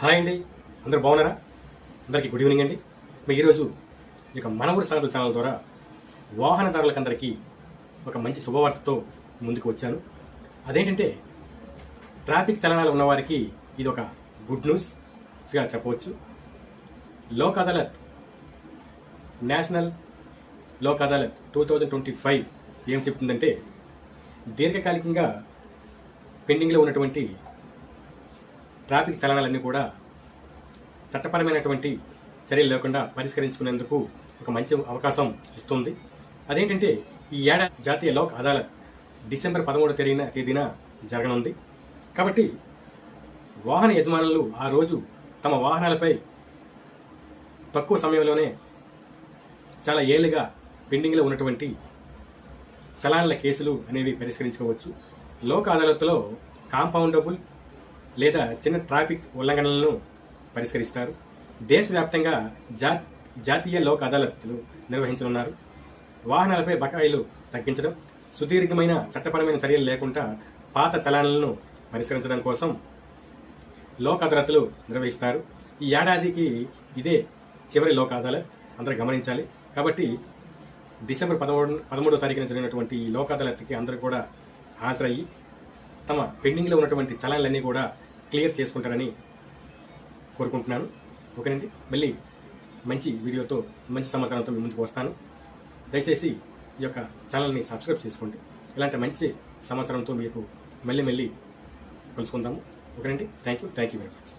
Hi అండి. అందరూ బాగున్నారా? అందరికీ గుడ్ ఈవినింగ్ అండి. మరి ఈరోజు ఈ యొక్క మన ఊరి సంగతుల ఛానల్ ద్వారా వాహనదారులకందరికీ ఒక మంచి శుభవార్తతో ముందుకు వచ్చాను. అదేంటంటే ట్రాఫిక్ చలనాలు ఉన్నవారికి ఇది ఒక గుడ్ న్యూస్గా చెప్పవచ్చు. Lok Adalat national Lok Adalat two thousand twenty five ఏం చెప్తుందంటే దీర్ఘకాలికంగా పెండింగ్లో ఉన్నటువంటి ట్రాఫిక్ చలనాలన్నీ కూడా చట్టపరమైనటువంటి చర్యలు లేకుండా పరిష్కరించుకునేందుకు ఒక మంచి అవకాశం ఇస్తుంది. అదేంటంటే ఈ ఏడాది జాతీయ లోక్ అదాలత్ డిసెంబర్ పదమూడవ తేదీన తేదీన జరగనుంది. కాబట్టి వాహన యజమానులు ఆ రోజు తమ వాహనాలపై తక్కువ సమయంలోనే చాలా ఏళ్ళుగా పెండింగ్లో ఉన్నటువంటి చలాన్ల కేసులు అనేవి పరిష్కరించుకోవచ్చు. లోక్ అదాలత్లో కాంపౌండబుల్ లేదా చిన్న ట్రాఫిక్ ఉల్లంఘనలను పరిష్కరిస్తారు. దేశవ్యాప్తంగా జా జాతీయ లోక్ అదాలత్లు నిర్వహించనున్నారు. వాహనాలపై బకాయిలు తగ్గించడం సుదీర్ఘమైన చట్టపరమైన చర్యలు లేకుండా పాత చలానలను పరిష్కరించడం కోసం లోక్ అదాలత్లు నిర్వహిస్తారు. ఈ ఏడాదికి ఇదే చివరి లోక్ అదాలత్. అందరూ గమనించాలి. కాబట్టి డిసెంబర్ పదమూడు పదమూడో తారీఖున జరిగినటువంటి ఈ లోక్ అదాలత్కి అందరూ కూడా హాజరయ్యి తమ పెండింగ్లో ఉన్నటువంటి చలాన్లన్నీ కూడా క్లియర్ చేసుకుంటారని కోరుకుంటున్నాను. ఓకేనండి? మళ్ళీ మంచి వీడియోతో మంచి సమాచారంతో మీ ముందుకు వస్తాను. దయచేసి ఈ యొక్క ఛానల్ని సబ్స్క్రైబ్ చేసుకోండి. ఇలాంటి మంచి సమాచారంతో మీకు మళ్ళీ మళ్ళీ కలుసుకుందాము. ఓకేనండి? Thank you thank you very much.